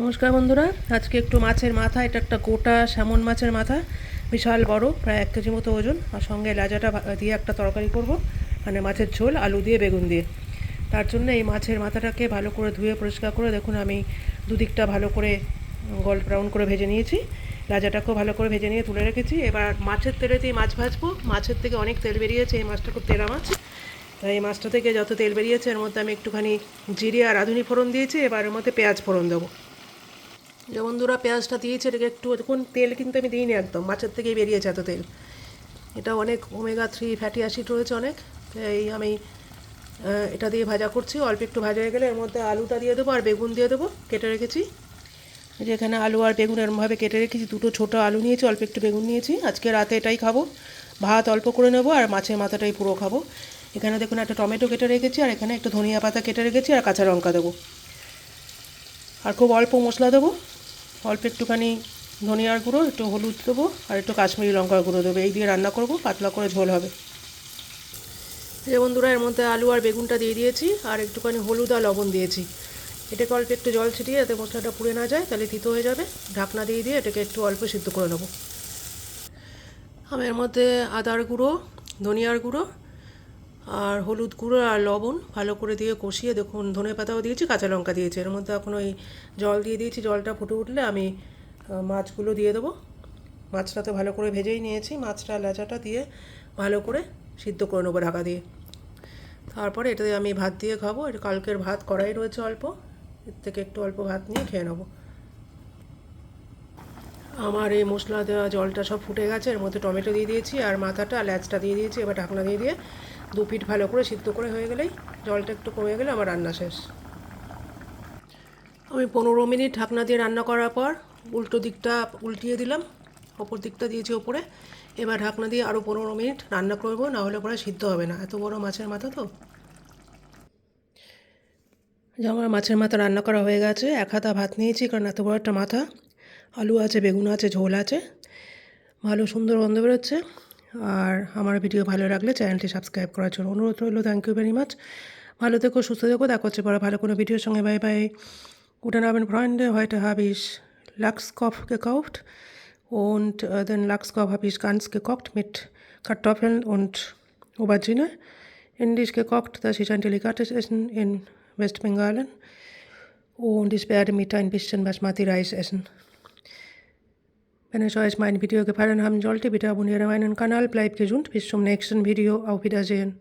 নমস্কার বন্ধুরা, আজকে একটু মাছের মাথা, এটা একটা গোটা স্যামন মাছের মাথা, বিশাল বড়, প্রায় এক কেজি মতো ওজন, আর সঙ্গে লাজাটা দিয়ে একটা তরকারি করব মানে মাছের ঝোল, আলু দিয়ে, বেগুন দিয়ে। তার জন্য এই মাছের মাথাটাকে ভালো করে ধুয়ে পরিষ্কার করে, দেখুন আমি দুদিকটা ভালো করে গোল্ড ব্রাউন করে ভেজে নিয়েছি লাজাটাকেও ভালো করে ভেজে নিয়ে তুলে রেখেছি। এবার মাছের তেলেতেই মাছ ভাজবো, মাছের থেকে অনেক তেল বেরিয়েছে, এই মাছটা খুব তেলা মাছ। তাই এই মাছটা থেকে যত তেল বেরিয়েছে, এর মধ্যে আমি একটুখানি জিরে আর রাঁধুনি ফোড়ন দিয়েছি, এবার এর মধ্যে পেঁয়াজ ফোড়ন দেবো। যে বন্ধুরা পেঁয়াজটা দিয়েছে, এটাকে একটু দেখুন তেল কিন্তু আমি দিইনি একদম, মাছের থেকেই বেরিয়েছে এত তেল। এটা অনেক ওমেগা থ্রি ফ্যাটি অ্যাসিড রয়েছে অনেক, এই আমি এটা দিয়ে ভাজা করছি, অল্প একটু ভাজা হয়ে গেলে এর মধ্যে আলুটা দিয়ে দেবো আর বেগুন দিয়ে দেবো, কেটে রেখেছি। যে এখানে আলু আর বেগুন এরমভাবে কেটে রেখেছি, দুটো ছোটো আলু নিয়েছি, অল্প একটু বেগুন নিয়েছি, আজকে রাতে এটাই খাব। ভাত অল্প করে নেব আর মাছের মাথাটাই পুরো খাব। এখানে দেখুন একটা টমেটো কেটে রেখেছি, আর এখানে একটু ধনিয়া পাতা কেটে রেখেছি, আর কাঁচা লঙ্কা দেবো। আর খুব অল্প মশলা দেবো। অল্প একটুখানি ধনিয়ার গুঁড়ো, একটু হলুদ দেবো, আর একটু কাশ্মীরি লঙ্কার গুঁড়ো দেবো। এই দিয়ে রান্না করব, পাতলা করে ঝোল হবে। যে বন্ধুরা, এর মধ্যে আলু আর বেগুনটা দিয়ে দিয়েছি, আর একটুখানি হলুদ আর লবণ দিয়েছি। এটাকে অল্প একটু জল ছিটিয়ে যাতে মশলাটা পুড়ে না যায়, তাহলে তিতো হয়ে যাবে। ঢাকনা দিয়ে দিয়ে এটাকে একটু অল্প সিদ্ধ করে নেব। আমি এর মধ্যে আদার গুঁড়ো, ধনিয়ার গুঁড়ো আর হলুদ গুঁড়ো আর লবণ ভালো করে দিয়ে কষিয়ে দেখুন, ধনে পাতাও দিয়েছি, কাঁচা লঙ্কা দিয়েছি। এর মধ্যে এখন ওই জল দিয়ে দিয়েছি, জলটা ফুটে উঠলে আমি মাছগুলো দিয়ে দেবো। মাছটা তো ভালো করে ভেজেই নিয়েছি, মাছটা লেচাটা দিয়ে ভালো করে সিদ্ধ করে নেব ঢাকা দিয়ে। তারপরে এটা আমি ভাত দিয়ে খাব এটা কালকের ভাত করাই রয়েছে অল্প, এর থেকে একটু অল্প ভাত নিয়ে খেয়ে নেব। আমার এই মশলা দেওয়া জলটা সব ফুটে গেছে, এর মধ্যে টমেটো দিয়ে দিয়েছি আর মাথাটা ল্যাচটা দিয়ে দিয়েছি, এবার ঢাকনা দিয়ে দিয়ে দু পিঠ ভালো করে সিদ্ধ করে হয়ে গেলেই জলটা একটু কমে গেলে আমার রান্না শেষ। আমি পনেরো মিনিট ঢাকনা দিয়ে রান্না করার পর উল্টো দিকটা উল্টিয়ে দিলাম, ওপর দিকটা দিয়েছি ওপরে, এবার ঢাকনা দিয়ে আরও পনেরো মিনিট রান্না করব, না হলে পরে সিদ্ধ হবে না, এত বড় মাছের মাথা তো। আমার মাছের মাথা রান্না করা হয়ে গেছে, এক হাতা ভাত নিয়েছি কারণ এত বড় একটা মাথা আলু আছে, বেগুন আছে, ঝোল আছে। ভালো সুন্দর গন্ধ বেরোচ্ছে। আর আমার ভিডিও ভালো লাগলে চ্যানেলটি সাবস্ক্রাইব করার জন্য অনুরোধ রইল। থ্যাংক ইউ ভেরি মাছ ভালো থেকো, সুস্থ থেকো। দেখা হচ্ছে পরে ভালো কোনো ভিডিওর সঙ্গে। বাই বাই গুটেন হবেন ফ্রেন্ডে হোয়াইট হাবিস লাক্স কফ কে কফট ওন্ট দেন লাক্স কফ হাবিস কানস কে কফট মিট হেন ওন্ট ওবাজিনে ইন্ডিশ কে কফট দ্য সিজান ডেলিকাটেশন ইন ওয়েস্ট বেঙ্গল ওন্ট ইস প্যাড মিটা ইন বিশন বাসমাতি রাইস এসন Wenn es euch mein Video gefallen haben sollte, bitte abonniere meinen Kanal, bleibt gesund, bis zum nächsten Video, auf Wiedersehen.